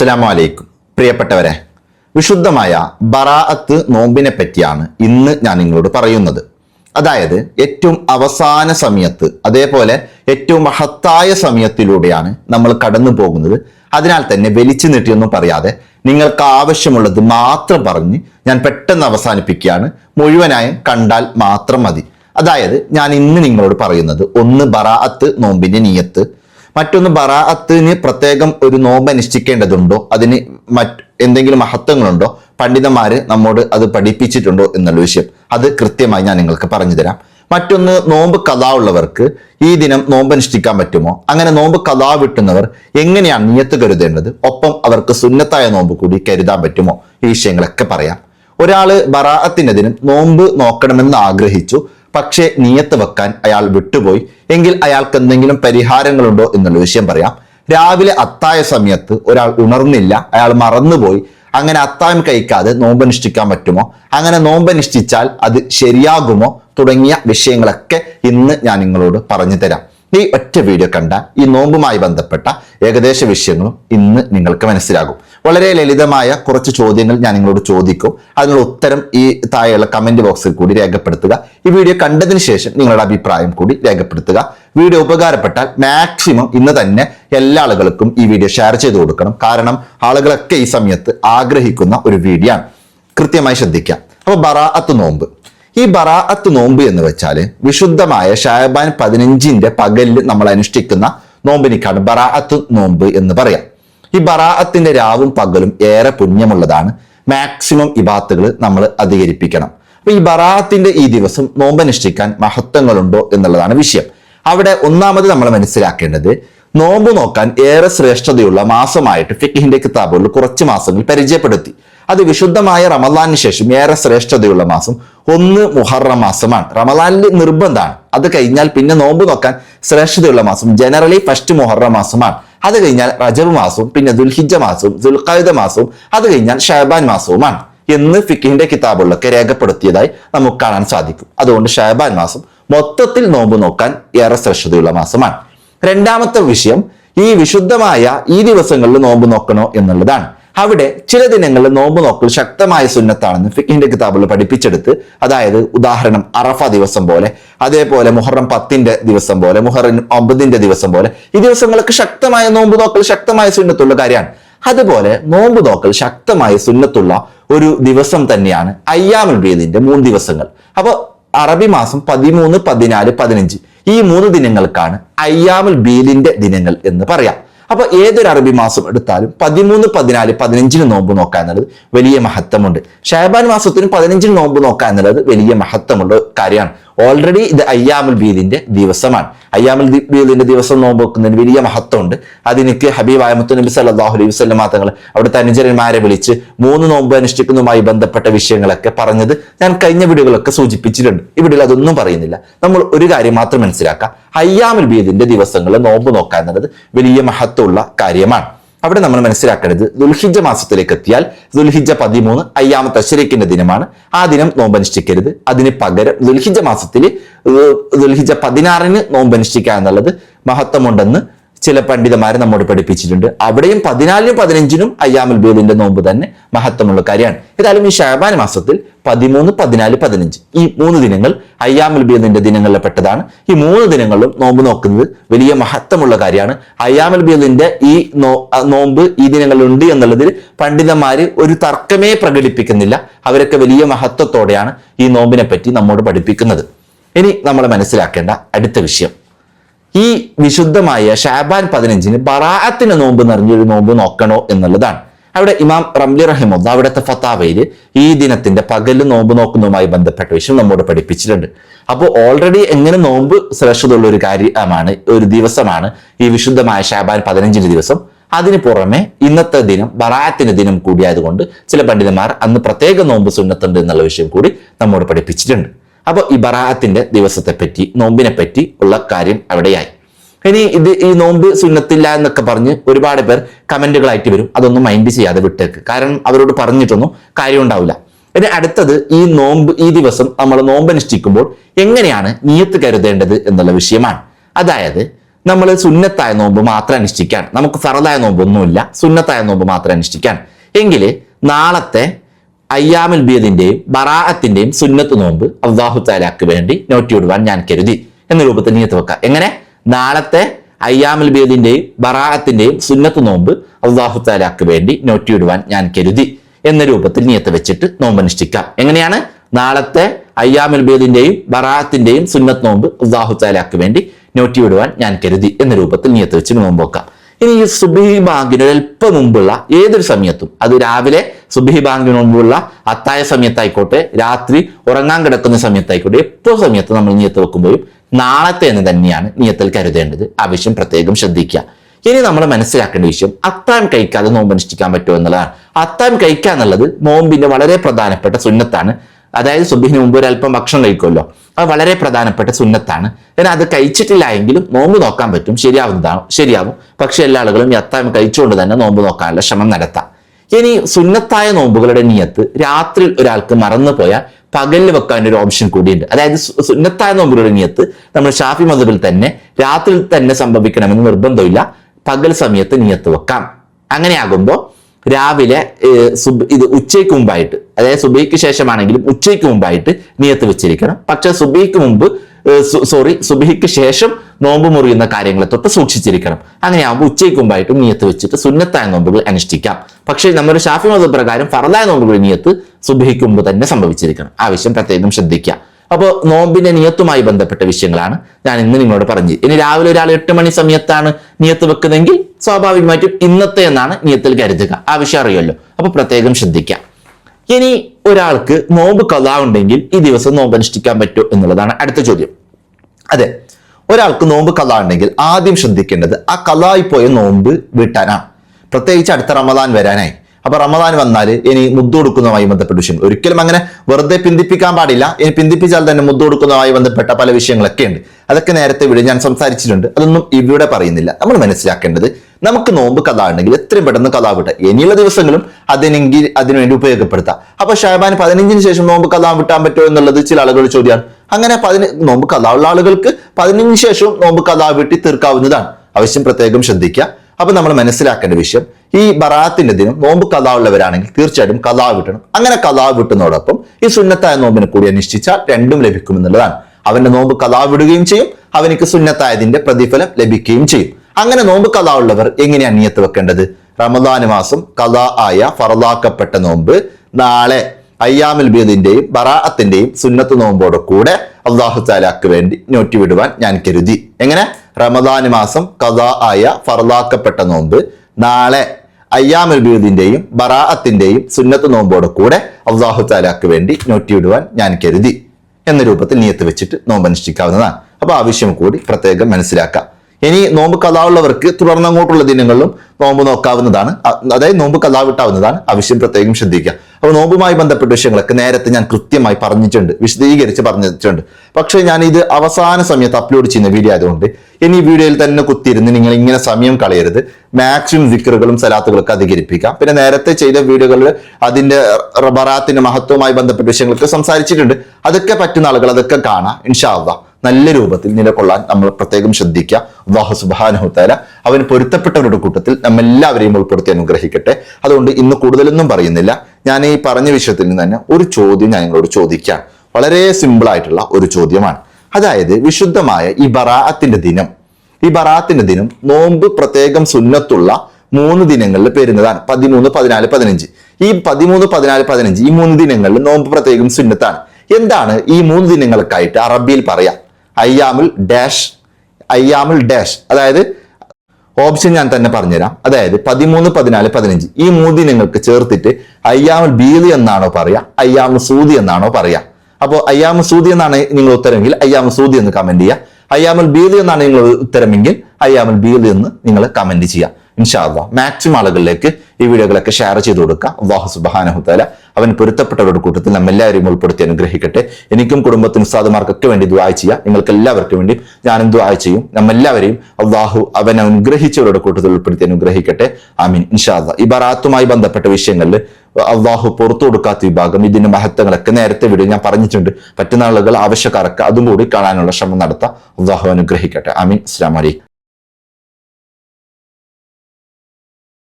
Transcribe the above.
അസ്സലാമു അലൈക്കും. പ്രിയപ്പെട്ടവരെ വിശുദ്ധമായ ബറാഅത്ത് നോമ്പിനെ പറ്റിയാണ് ഇന്ന് ഞാൻ നിങ്ങളോട് പറയുന്നത്. അതായത് ഏറ്റവും അവസാന സമയത്ത് അതേപോലെ ഏറ്റവും മഹത്തായ സമയത്തിലൂടെയാണ് നമ്മൾ കടന്നു പോകുന്നത്. അതിനാൽ തന്നെ വലിച്ചു നീട്ടിയൊന്നും പറയാതെ നിങ്ങൾക്ക് ആവശ്യമുള്ളത് മാത്രം പറഞ്ഞ് ഞാൻ പെട്ടെന്ന് അവസാനിപ്പിക്കുകയാണ്. മുഴുവനായും കണ്ടാൽ മാത്രം മതി. അതായത് ഞാൻ ഇന്ന് നിങ്ങളോട് പറയുന്നത് ഒന്ന് ബറാഅത്ത് നോമ്പിന്റെ നീയത്ത് മറ്റൊന്ന് ബറാഅത്തിന് പ്രത്യേകം ഒരു നോമ്പ് അനുഷ്ഠിക്കേണ്ടതുണ്ടോ? അതിന് മറ്റ് എന്തെങ്കിലും മഹത്വങ്ങളുണ്ടോ? പണ്ഡിതന്മാർ നമ്മോട് അത് പഠിപ്പിച്ചിട്ടുണ്ടോ എന്നുള്ള വിഷയം. അത് കൃത്യമായി ഞാൻ നിങ്ങൾക്ക് പറഞ്ഞു തരാം. മറ്റൊന്ന് നോമ്പ് കഥാ ഉള്ളവർക്ക് ഈ ദിനം നോമ്പ് അനുഷ്ഠിക്കാൻ പറ്റുമോ? അങ്ങനെ നോമ്പ് കഥാ വിട്ടുന്നവർ എങ്ങനെയാണ് നിയത്ത് കരുതേണ്ടത്? ഒപ്പം അവർക്ക് സുന്നത്തായ നോമ്പ് കൂടി കരുതാൻ പറ്റുമോ? ഈ വിഷയങ്ങളൊക്കെ പറയാം. ഒരാൾ ബറാഅത്തിന്റെ ദിനം നോമ്പ് നോക്കണമെന്ന് ആഗ്രഹിച്ചു. പക്ഷേ നിയത്ത് വെക്കാൻ അയാൾ വിട്ടുപോയി. എങ്കിൽ അയാൾക്ക് എന്തെങ്കിലും പരിഹാരങ്ങളുണ്ടോ എന്നുള്ള വിഷയം പറയാം. രാവിലെ അത്തായ സമയത്ത് ഒരാൾ ഉണർന്നില്ല. അയാൾ മറന്നുപോയി. അങ്ങനെ അത്തായം കഴിക്കാതെ നോമ്പനുഷ്ഠിക്കാൻ പറ്റുമോ? അങ്ങനെ നോമ്പനുഷ്ഠിച്ചാൽ അത് ശരിയാകുമോ? തുടങ്ങിയ വിഷയങ്ങളൊക്കെ ഇന്ന് ഞാൻ നിങ്ങളോട് പറഞ്ഞു തരാം. ഈ ഒറ്റ വീഡിയോ കണ്ട ഈ നോമ്പുമായി ബന്ധപ്പെട്ട ഏകദേശ വിഷയങ്ങളും ഇന്ന് നിങ്ങൾക്ക് മനസ്സിലാകും. വളരെ ലളിതമായ കുറച്ച് ചോദ്യങ്ങൾ ഞാൻ നിങ്ങളോട് ചോദിക്കും. അതിനുള്ള ഉത്തരം ഈ താഴെയുള്ള കമന്റ് ബോക്സിൽ കൂടി രേഖപ്പെടുത്തുക. ഈ വീഡിയോ കണ്ടതിന് ശേഷം നിങ്ങളുടെ അഭിപ്രായം കൂടി രേഖപ്പെടുത്തുക. വീഡിയോ ഉപകാരപ്പെട്ടാൽ മാക്സിമം ഇന്ന് തന്നെ എല്ലാ ആളുകൾക്കും ഈ വീഡിയോ ഷെയർ ചെയ്ത് കൊടുക്കണം. കാരണം ആളുകളൊക്കെ ഈ സമയത്ത് ആഗ്രഹിക്കുന്ന ഒരു വീഡിയോ ആണ്. കൃത്യമായി ശ്രദ്ധിക്കാം. അപ്പൊ ബറാഅത്ത് നോമ്പ്. ഈ ബറാഅത്ത് നോമ്പ് എന്ന് വെച്ചാൽ വിശുദ്ധമായ ഷാബാൻ പതിനഞ്ചിന്റെ പകലിൽ നമ്മൾ അനുഷ്ഠിക്കുന്ന നോമ്പിനിക്കാണ് ബറാഅത്ത് നോമ്പ് എന്ന് പറയാം. ഈ ബറാഅത്തിന്റെ രാവും പകലും ഏറെ പുണ്യമുള്ളതാണ്. മാക്സിമം ഇബാത്തുകൾ നമ്മൾ അധികരിപ്പിക്കണം. അപ്പൊ ഈ ബറാഅത്തിന്റെ ഈ ദിവസം നോമ്പ് അനുഷ്ഠിക്കാൻ മഹത്വങ്ങളുണ്ടോ എന്നുള്ളതാണ് വിഷയം. അവിടെ ഒന്നാമത് നമ്മൾ മനസ്സിലാക്കേണ്ടത് നോമ്പ് നോക്കാൻ ഏറെ ശ്രേഷ്ഠതയുള്ള മാസമായിട്ട് ഫിഖിന്റെ കിതാബുകൾ കുറച്ച് മാസങ്ങൾ പരിചയപ്പെടുത്തി. അത് വിശുദ്ധമായ റമലാനു ശേഷം ഏറെ ശ്രേഷ്ഠതയുള്ള മാസം ഒന്ന് മുഹറം മാസമാണ്. റമലാനിൽ നിർബന്ധമാണ്. അത് കഴിഞ്ഞാൽ പിന്നെ നോമ്പ് നോക്കാൻ ശ്രേഷ്ഠതയുള്ള മാസം ജനറലി ഫസ്റ്റ് മുഹറം മാസമാണ്. അത് കഴിഞ്ഞാൽ റജബ് മാസവും പിന്നെ ദുൽഹിജ മാസവും ദുൽഖായുധ മാസവും അത് കഴിഞ്ഞാൽ ഷാബാൻ മാസവുമാണ് എന്ന് ഫിഖിന്റെ കിതാബുകളിലൊക്കെ രേഖപ്പെടുത്തിയതായി നമുക്ക് കാണാൻ സാധിക്കും. അതുകൊണ്ട് ഷാബാൻ മാസം മൊത്തത്തിൽ നോമ്പ് നോക്കാൻ ഏറെ ശ്രേഷ്ഠതയുള്ള മാസമാണ്. രണ്ടാമത്തെ വിഷയം ഈ വിശുദ്ധമായ ഈ ദിവസങ്ങളിൽ നോമ്പ് നോക്കണോ എന്നുള്ളതാണ്. അവിടെ ചില ദിനങ്ങളിൽ നോമ്പ് നോക്കൽ ശക്തമായ സുന്നത്താണെന്ന് ഫിക്കിന്റെ കിതാബിൽ പഠിപ്പിച്ചെടുത്ത് അതായത് ഉദാഹരണം അറഫ ദിവസം പോലെ അതേപോലെ മുഹറം പത്തിന്റെ ദിവസം പോലെ മുഹറം ഒമ്പതിന്റെ ദിവസം പോലെ ഈ ദിവസങ്ങൾക്ക് ശക്തമായ നോമ്പ് നോക്കൽ ശക്തമായ സുന്നത്തുള്ള കാര്യമാണ്. അതുപോലെ നോമ്പ് നോക്കൽ ശക്തമായ സുന്നത്തുള്ള ഒരു ദിവസം തന്നെയാണ് അയ്യാമുൽ ബീദിന്റെ മൂന്ന് ദിവസങ്ങൾ. അപ്പോൾ അറബി മാസം പതിമൂന്ന് പതിനാല് പതിനഞ്ച്. ഈ മൂന്ന് ദിനങ്ങൾക്കാണ് അയ്യാമുൽ ബീലിന്റെ ദിനങ്ങൾ എന്ന് പറയാം. അപ്പൊ ഏതൊരു അറബി മാസം എടുത്താലും പതിമൂന്ന് പതിനാല് പതിനഞ്ചിന് നോമ്പ് നോക്കുക എന്നുള്ളത് വലിയ മഹത്വമുണ്ട്. ഷാബാൻ മാസത്തിന് പതിനഞ്ചിന് നോമ്പ് നോക്കുക എന്നുള്ളത് വലിയ മഹത്വമുള്ള കാര്യമാണ്. ഓൾറെഡി ഇത് അയ്യാമുൽ ബീദിന്റെ ദിവസമാണ്. അയ്യാമുൽ ബീദിന്റെ ദിവസം നോമ്പ് വെക്കുന്നതിന് വലിയ മഹത്വമുണ്ട്. അതിനിക്ക് ഹബീബായ അഹമ്മദ് നബി സല്ലല്ലാഹു അലൈഹി വസ്ലം തങ്ങൾ അവിടുത്തെ അനുചരന്മാരെ വിളിച്ച് മൂന്ന് നോമ്പ് അനുഷ്ഠിക്കുന്നതുമായി ബന്ധപ്പെട്ട വിഷയങ്ങളൊക്കെ പറഞ്ഞത് ഞാൻ കഴിഞ്ഞ വീഡിയോകളൊക്കെ സൂചിപ്പിച്ചിട്ടുണ്ട്. ഇവിടെ അതൊന്നും പറയുന്നില്ല. നമ്മൾ ഒരു കാര്യം മാത്രം മനസ്സിലാക്കാം. അയ്യാമുൽ ബീദിന്റെ ദിവസങ്ങളിൽ നോമ്പ് നോക്കുക എന്നുള്ളത് വലിയ മഹത്വമുള്ള കാര്യമാണ്. അവിടെ നമ്മൾ മനസ്സിലാക്കേണ്ടത് ദുൽഹിജ മാസത്തിലേക്ക് എത്തിയാൽ ദുൽഹിജ പതിമൂന്ന് അയ്യാമത്തെ അശ്വരക്കിന്റെ ദിനമാണ്. ആ ദിനം നോമ്പനുഷ്ഠിക്കരുത്. അതിന് പകരം ദുൽഹിജ മാസത്തിൽ ദുൽഹിജ പതിനാറിന് നോമ്പനുഷ്ഠിക്കുക എന്നുള്ളത് മഹത്വമുണ്ടെന്ന് ചില പണ്ഡിതന്മാരെ നമ്മോട് പഠിപ്പിച്ചിട്ടുണ്ട്. അവിടെയും പതിനാലിനും പതിനഞ്ചിനും അയ്യാമുൽ ബേദിന്റെ നോമ്പ് തന്നെ മഹത്വമുള്ള കാര്യമാണ്. ഏതായാലും ഈ ഷാബാൻ മാസത്തിൽ പതിമൂന്ന് പതിനാല് പതിനഞ്ച് ഈ മൂന്ന് ദിനങ്ങൾ അയ്യാമുൽ ബേദിന്റെ ദിനങ്ങളിൽ പെട്ടതാണ്. ഈ മൂന്ന് ദിനങ്ങളിലും നോമ്പ് നോക്കുന്നത് വലിയ മഹത്വമുള്ള കാര്യമാണ്. അയ്യാമുൽ ബേദിന്റെ ഈ നോമ്പ് ഈ ദിനങ്ങളിൽ ഉണ്ട് എന്നുള്ളതിൽ പണ്ഡിതന്മാര് ഒരു തർക്കമേ പ്രകടിപ്പിക്കുന്നില്ല. അവരൊക്കെ വലിയ മഹത്വത്തോടെയാണ് ഈ നോമ്പിനെ പറ്റി നമ്മോട് പഠിപ്പിക്കുന്നത്. ഇനി നമ്മൾ മനസ്സിലാക്കേണ്ട അടുത്ത വിഷയം. ഈ വിശുദ്ധമായ ഷാബാൻ പതിനഞ്ചിന് ബറാഅത്തിന് നോമ്പ് നിറഞ്ഞൊരു നോമ്പ് നോക്കണോ എന്നുള്ളതാണ്. അവിടെ ഇമാം റംലി റഹിമുദ്ദ അവിടുത്തെ ഫത്താവയിൽ ഈ ദിനത്തിന്റെ പകൽ നോമ്പ് നോക്കുന്നതുമായി ബന്ധപ്പെട്ട വിഷയം നമ്മോട് പഠിപ്പിച്ചിട്ടുണ്ട്. അപ്പോൾ ഓൾറെഡി എങ്ങനെ നോമ്പ് ശ്രേഷ്ഠതയുള്ള ഒരു കാര്യമാണ് ഒരു ദിവസമാണ് ഈ വിശുദ്ധമായ ഷാബാൻ പതിനഞ്ചിന് ദിവസം. അതിന് പുറമെ ഇന്നത്തെ ദിനം ബറാഅത്തിന്റെ ദിനം കൂടിയായതുകൊണ്ട് ചില പണ്ഡിതന്മാർ അന്ന് പ്രത്യേക നോമ്പ് സുന്നത്തുണ്ട് എന്നുള്ള വിഷയം കൂടി നമ്മോട് പഠിപ്പിച്ചിട്ടുണ്ട്. അപ്പോൾ ഈ ബറാഅത്തിന്റെ ദിവസത്തെ പറ്റി നോമ്പിനെ പറ്റി ഉള്ള കാര്യം അവിടെയായി. ഇനി ഇത് ഈ നോമ്പ് സുന്നത്തില്ല എന്നൊക്കെ പറഞ്ഞ് ഒരുപാട് പേർ കമന്റുകളായിട്ട് വരും. അതൊന്നും മൈൻഡ് ചെയ്യാതെ വിട്ടേക്ക്. കാരണം അവരോട് പറഞ്ഞിട്ടൊന്നും കാര്യം ഉണ്ടാവില്ല. ഇനി അടുത്തത് ഈ നോമ്പ് ഈ ദിവസം നമ്മൾ നോമ്പ് അനുഷ്ഠിക്കുമ്പോൾ എങ്ങനെയാണ് നീയത്ത് കരുതേണ്ടത് എന്നുള്ള വിഷയമാണ്. അതായത് നമ്മൾ സുന്നത്തായ നോമ്പ് മാത്രം അനുഷ്ഠിക്കാൻ നമുക്ക് ഫറതായ നോമ്പൊന്നുമില്ല. സുന്നത്തായ നോമ്പ് മാത്രം അനുഷ്ഠിക്കാൻ എങ്കിൽ നാളത്തെ അയ്യാമുൽ ബീദിന്റെയും ബറാഅത്തിന്റെയും സുന്നത്ത് നോമ്പ് അള്ളാഹു താലാക്ക് വേണ്ടി നോട്ടിയിടുവാൻ ഞാൻ കരുതി. എന്ന രൂപത്തിൽ നീയത്ത് വെക്കാം. എങ്ങനെ? നാളത്തെ അയ്യാമുൽ ബീദിന്റെയും ബറാഅത്തിന്റെയും സുന്നത്ത് നോമ്പ് അള്ളാഹു താലാക്ക് വേണ്ടി നോട്ടിയിടുവാൻ ഞാൻ കരുതി. എന്ന രൂപത്തിൽ നീയത്ത് വെച്ചിട്ട് നോമ്പ് അനുഷ്ഠിക്കാം. എങ്ങനെയാണ്? നാളത്തെ അയ്യാമുൽ ബീദിന്റെയും ബറാഅത്തിന്റെയും സുന്നത്ത് നോമ്പ് അള്ളാഹു താലാക്ക് വേണ്ടി നോട്ടിയിടുവാൻ ഞാൻ കരുതി. എന്ന രൂപത്തിൽ നീയത്ത് വെച്ചിട്ട് നോമ്പ് വെക്കാം. ഇനി ഈ സുബിഹി ബാങ്കിന് ഒരല്പം മുമ്പുള്ള ഏതൊരു സമയത്തും അത് രാവിലെ സുബിഹി ബാങ്കിന് മുമ്പുള്ള അത്തായ സമയത്തായിക്കോട്ടെ രാത്രി ഉറങ്ങാൻ കിടക്കുന്ന സമയത്തായിക്കോട്ടെ എപ്പോ സമയത്ത് നമ്മൾ നീയത്ത് വെക്കുമ്പോഴും നാളത്തെ എന്ന് തന്നെയാണ് നീയത്തിൽ കരുതേണ്ടത്. ആവശ്യം പ്രത്യേകം ശ്രദ്ധിക്കുക. ഇനി നമ്മൾ മനസ്സിലാക്കേണ്ട വിഷയം അത്താം കഴിക്കാതെ നോമ്പ് അനുഷ്ഠിക്കാൻ പറ്റുമോ എന്നുള്ളതാണ്. അത്താം കഴിക്കുക എന്നുള്ളത് നോമ്പിന്റെ വളരെ പ്രധാനപ്പെട്ട സുന്നത്താണ്. അതായത് സുബിഹിന് മുമ്പ് ഒരു അല്പം ഭക്ഷണം കഴിക്കുമല്ലോ. അത് വളരെ പ്രധാനപ്പെട്ട സുന്നത്താണ്. എന്നാൽ അത് കഴിച്ചിട്ടില്ല എങ്കിലും നോമ്പ് നോക്കാൻ പറ്റും. ശരിയാവുന്നതാണ് ശരിയാവും. പക്ഷെ എല്ലാ ആളുകളും യത്താം കഴിച്ചുകൊണ്ട് തന്നെ നോമ്പ് നോക്കാനുള്ള ശ്രമം നടത്താം. ഇനി സുന്നത്തായ നോമ്പുകളുടെ നിയത്ത് രാത്രി ഒരാൾക്ക് മറന്നു പോയാൽ പകലിൽ വെക്കാനൊരു ഓപ്ഷൻ കൂടിയുണ്ട്. അതായത് സുന്നത്തായ നോമ്പുകളുടെ നിയത്ത് നമ്മൾ ഷാഫി മതബിൽ തന്നെ രാത്രി തന്നെ സംഭവിക്കണമെന്ന് നിർബന്ധമില്ല. പകൽ സമയത്ത് നിയത്ത് വെക്കാം. അങ്ങനെയാകുമ്പോൾ രാവിലെ ഇത് ഉച്ചയ്ക്ക് മുമ്പായിട്ട് അതായത് സുബൈക്ക് ശേഷമാണെങ്കിലും ഉച്ചയ്ക്ക് മുമ്പായിട്ട് നിയത്ത് വെച്ചിരിക്കണം. പക്ഷെ സുബൈക്ക് മുമ്പ് സോറി സുബഹിക്ക് ശേഷം നോമ്പ് മുറിയുന്ന കാര്യങ്ങളെ തൊട്ട് സൂക്ഷിച്ചിരിക്കണം. അങ്ങനെയാകുമ്പോൾ ഉച്ചയ്ക്ക് മുമ്പായിട്ടും നിയത്ത് വെച്ചിട്ട് സുന്നത്തായ നോമ്പുകൾ അനുഷ്ഠിക്കാം. പക്ഷേ നമ്മുടെ ഷാഫി മത പ്രകാരം ഫറദായ നോമ്പുകൾ നിയത്ത് സുബഹിക്ക് മുമ്പ് തന്നെ സംഭവിച്ചിരിക്കണം. ആവശ്യം പ്രത്യേകം ശ്രദ്ധിക്കുക. അപ്പോൾ നോമ്പിന്റെ നിയത്തുമായി ബന്ധപ്പെട്ട വിഷയങ്ങളാണ് ഞാൻ ഇന്ന് നിങ്ങളോട് പറഞ്ഞത്. ഇനി രാവിലെ ഒരാൾ എട്ട് മണി സമയത്താണ് നിയത്ത് വെക്കുന്നതെങ്കിൽ സ്വാഭാവികമായിട്ടും ഇന്നത്തെ എന്നാണ് നിയത്തിൽ കരുതുക. ആ വിഷയം അറിയുമല്ലോ അപ്പോൾ പ്രത്യേകം ശ്രദ്ധിക്കാം. ഇനി ഒരാൾക്ക് നോമ്പ് കഥ ഉണ്ടെങ്കിൽ ഈ ദിവസം നോമ്പ് അനുഷ്ഠിക്കാൻ പറ്റുമോ എന്നുള്ളതാണ് അടുത്ത ചോദ്യം. അതെ ഒരാൾക്ക് നോമ്പ് കഥ ഉണ്ടെങ്കിൽ ആദ്യം ശ്രദ്ധിക്കേണ്ടത് ആ കഥായി പോയ നോമ്പ് വീട്ടാനാണ്. പ്രത്യേകിച്ച് അടുത്ത റമദാൻ വരാനായി. അപ്പൊ റമദാൻ വന്നാൽ ഇനി മുദ്ദു കൊടുക്കുന്നതുമായി ബന്ധപ്പെട്ട വിഷയം. ഒരിക്കലും അങ്ങനെ വെറുതെ പിന്തിപ്പിക്കാൻ പാടില്ല. ഇനി പിന്തിപ്പിച്ചാൽ തന്നെ മുദ്ദു കൊടുക്കുന്നതുമായി ബന്ധപ്പെട്ട പല വിഷയങ്ങളൊക്കെ ഉണ്ട്. അതൊക്കെ നേരത്തെ ഇവിടെ ഞാൻ സംസാരിച്ചിട്ടുണ്ട്. അതൊന്നും ഇവിടെ പറയുന്നില്ല. നമ്മൾ മനസ്സിലാക്കേണ്ടത് നമുക്ക് നോമ്പ് കഥ ഉണ്ടെങ്കിൽ എത്രയും പെട്ടെന്ന് കഥ വിട്ടെ. ഇനിയുള്ള ദിവസങ്ങളും അതിനെങ്കിൽ അതിനുവേണ്ടി ഉപയോഗപ്പെടുത്താം. അപ്പൊ ഷാബാൻ പതിനഞ്ചിന് ശേഷം നോമ്പ് കഥ വിട്ടാൻ പറ്റുമോ എന്നുള്ളത് ചില ആളുകൾ ചോദ്യമാണ്. അങ്ങനെ പതിന നോമ്പ് കഥ ഉള്ള ആളുകൾക്ക് പതിനഞ്ചിന് ശേഷം നോമ്പ് കഥ വിട്ടി തീർക്കാവുന്നതാണ്. ആവശ്യം പ്രത്യേകം ശ്രദ്ധിക്കുക. അപ്പൊ നമ്മൾ മനസ്സിലാക്കേണ്ട വിഷയം ഈ ബറാത്തിന്റെ ദിനം നോമ്പ് കഥാ ഉള്ളവരാണെങ്കിൽ തീർച്ചയായിട്ടും കഥാ വിട്ടണം അങ്ങനെ കഥാ വിട്ടുന്നതോടൊപ്പം ഈ സുന്നത്തായ നോമ്പിനെ കൂടി അനുഷ്ഠിച്ചാൽ രണ്ടും ലഭിക്കുമെന്നുള്ളതാണ്. അവന്റെ നോമ്പ് കഥാ വിടുകയും ചെയ്യും അവനിക്ക് സുന്നത്തായതിന്റെ പ്രതിഫലം ലഭിക്കുകയും ചെയ്യും. അങ്ങനെ നോമ്പ് കഥാ ഉള്ളവർ എങ്ങനെയാണ് നിയത്ത് വെക്കേണ്ടത്? റമദാൻ മാസം കഥ ആയ ഫറദാക്കപ്പെട്ട നോമ്പ് നാളെ അയ്യാമുൽ ബീദിന്റെയും ബറാഅത്തിന്റെയും സുന്നത്ത് നോമ്പോടെ കൂടെ അള്ളാഹു താലാക്ക് വേണ്ടി നോറ്റി വിടുവാൻ ഞാൻ കരുതി. എങ്ങനെ? റമദാൻ മാസം കഥ ആയ ഫറലാക്കപ്പെട്ട നോമ്പ് നാളെ അയ്യാമുൽ ബീദിന്റെയും ബറാഅത്തിന്റെയും സുന്നത്ത് നോമ്പോട് കൂടെ അള്ളാഹു താലാക്ക് വേണ്ടി നോറ്റി വിടുവാൻ ഞാൻ കരുതി. എന്ന രൂപത്തിൽ നിയത്ത് വെച്ചിട്ട് നോമ്പ് അനുഷ്ഠിക്കാവുന്നതാണ് അപ്പൊ ആവശ്യം കൂടി പ്രത്യേകം മനസ്സിലാക്കാം. ഇനി നോമ്പ് കലാവുള്ളവർക്ക് തുടർന്ന് അങ്ങോട്ടുള്ള ദിനങ്ങളിലും നോമ്പ് നോക്കാവുന്നതാണ്. അതായത് നോമ്പ് കലാവിട്ടാവുന്നതാണ്. ആവശ്യം പ്രത്യേകം ശ്രദ്ധിക്കുക. അപ്പോൾ നോമ്പുമായി ബന്ധപ്പെട്ട വിഷയങ്ങളൊക്കെ നേരത്തെ ഞാൻ കൃത്യമായി പറഞ്ഞിട്ടുണ്ട്. വിശദീകരിച്ച് പറഞ്ഞിട്ടുണ്ട്. പക്ഷേ ഞാൻ ഇത് അവസാന സമയത്ത് അപ്ലോഡ് ചെയ്യുന്ന വീഡിയോ ആയതുകൊണ്ട് ഇനി ഈ വീഡിയോയിൽ തന്നെ കുത്തിയിരുന്ന് നിങ്ങൾ ഇങ്ങനെ സമയം കളയരുത്. മാക്സിമം വിക്കറുകളും സലാത്തുകളൊക്കെ അധികരിപ്പിക്കാം. പിന്നെ നേരത്തെ ചെയ്ത വീഡിയോകളിൽ അതിന്റെ റബറാത്തിന്റെ മഹത്വവുമായി ബന്ധപ്പെട്ട വിഷയങ്ങളൊക്കെ സംസാരിച്ചിട്ടുണ്ട്. അതൊക്കെ പറ്റുന്ന ആളുകൾ അതൊക്കെ കാണാം. ഇൻഷാ നല്ല രൂപത്തിൽ നിലകൊള്ളാൻ നമ്മൾ പ്രത്യേകം ശ്രദ്ധിക്കുക. അള്ളാഹു സുബാനഹുത്താല അവന് പൊരുത്തപ്പെട്ടവരുടെ കൂട്ടത്തിൽ നമ്മെല്ലാവരെയും ഉൾപ്പെടുത്തി അനുഗ്രഹിക്കട്ടെ. അതുകൊണ്ട് ഇന്ന് കൂടുതലൊന്നും പറയുന്നില്ല. ഞാൻ ഈ പറഞ്ഞ വിഷയത്തിൽ നിന്ന് തന്നെ ഒരു ചോദ്യം ഞാൻ നിങ്ങളോട് ചോദിക്കാം. വളരെ സിമ്പിളായിട്ടുള്ള ഒരു ചോദ്യമാണ്. അതായത് വിശുദ്ധമായ ഈ ബറാഅത്തിന്റെ ദിനം. ഈ ബറാഅത്തിന്റെ ദിനം നോമ്പ് പ്രത്യേകം സുന്നത്തുള്ള മൂന്ന് ദിനങ്ങളിൽ പേരുന്നതാണ്. പതിമൂന്ന് പതിനാല് പതിനഞ്ച്. ഈ പതിമൂന്ന് പതിനാല് പതിനഞ്ച് ഈ മൂന്ന് ദിനങ്ങളിൽ നോമ്പ് പ്രത്യേകം സുന്നത്താണ്. എന്താണ് ഈ മൂന്ന് ദിനങ്ങൾക്കായിട്ട് അറബിയിൽ പറയാം? അയ്യാമുൽ ഡാഷ് അയ്യാമുൽ ഡാഷ്. അതായത് ഓപ്ഷൻ ഞാൻ തന്നെ പറഞ്ഞുതരാം. അതായത് പതിമൂന്ന് പതിനാല് പതിനഞ്ച്. ഈ മൂന്ന് ദിനങ്ങൾക്ക് ചേർത്തിട്ട് അയ്യാമുൽ ബീദി എന്നാണോ പറയാ അയ്യാമുൽ സൂദി എന്നാണോ പറയാ അപ്പോൾ അയ്യാമ സൂദി എന്നാണ് നിങ്ങൾ ഉത്തരമെങ്കിൽ അയ്യാമ സൂദി എന്ന് കമന്റ് ചെയ്യുക. അയ്യാമൽ ബീദി എന്നാണ് നിങ്ങൾ ഉത്തരമെങ്കിൽ അയ്യാമൽ ബീദി എന്ന് നിങ്ങൾ കമന്റ് ചെയ്യുക. ഇൻഷാല്ല മാക്സിമം ആളുകളിലേക്ക് ഈ വീഡിയോകളൊക്കെ ഷെയർ ചെയ്ത് കൊടുക്കുക. അള്ളാഹു സുബാനഹുത്താല അവൻ പൊരുത്തപ്പെട്ടവരുടെ കൂട്ടത്തിൽ നമ്മെല്ലാവരെയും ഉൾപ്പെടുത്തി അനുഗ്രഹിക്കട്ടെ. എനിക്കും കുടുംബത്തിനും സാധുമാർക്കൊക്കെ വേണ്ടി ദ്വായ ചെയ്യുക. നിങ്ങൾക്ക് എല്ലാവർക്കും വേണ്ടി ഞാനും ദ്വായ ചെയ്യും. നമ്മെല്ലാവരെയും അള്ളാഹു അവൻ അനുഗ്രഹിച്ചവരുടെ കൂട്ടത്തിൽ ഉൾപ്പെടുത്തി അനുഗ്രഹിക്കട്ടെ. ആമീൻ. ഇൻഷാല്ല ഈ ബറാത്തുമായി ബന്ധപ്പെട്ട വിഷയങ്ങളിൽ അള്ളാഹു പുറത്തു കൊടുക്കാത്ത വിഭാഗം ഇതിന്റെ മഹത്വങ്ങളൊക്കെ നേരത്തെ വീഡിയോ ഞാൻ പറഞ്ഞിട്ടുണ്ട്. പറ്റുന്ന ആളുകൾ ആവശ്യക്കാർക്ക് അതും കൂടി കാണാനുള്ള ശ്രമം നടത്താം. അള്ളാഹു അനുഗ്രഹിക്കട്ടെ. ആമീൻ. അസ്ലാം വലൈക്കും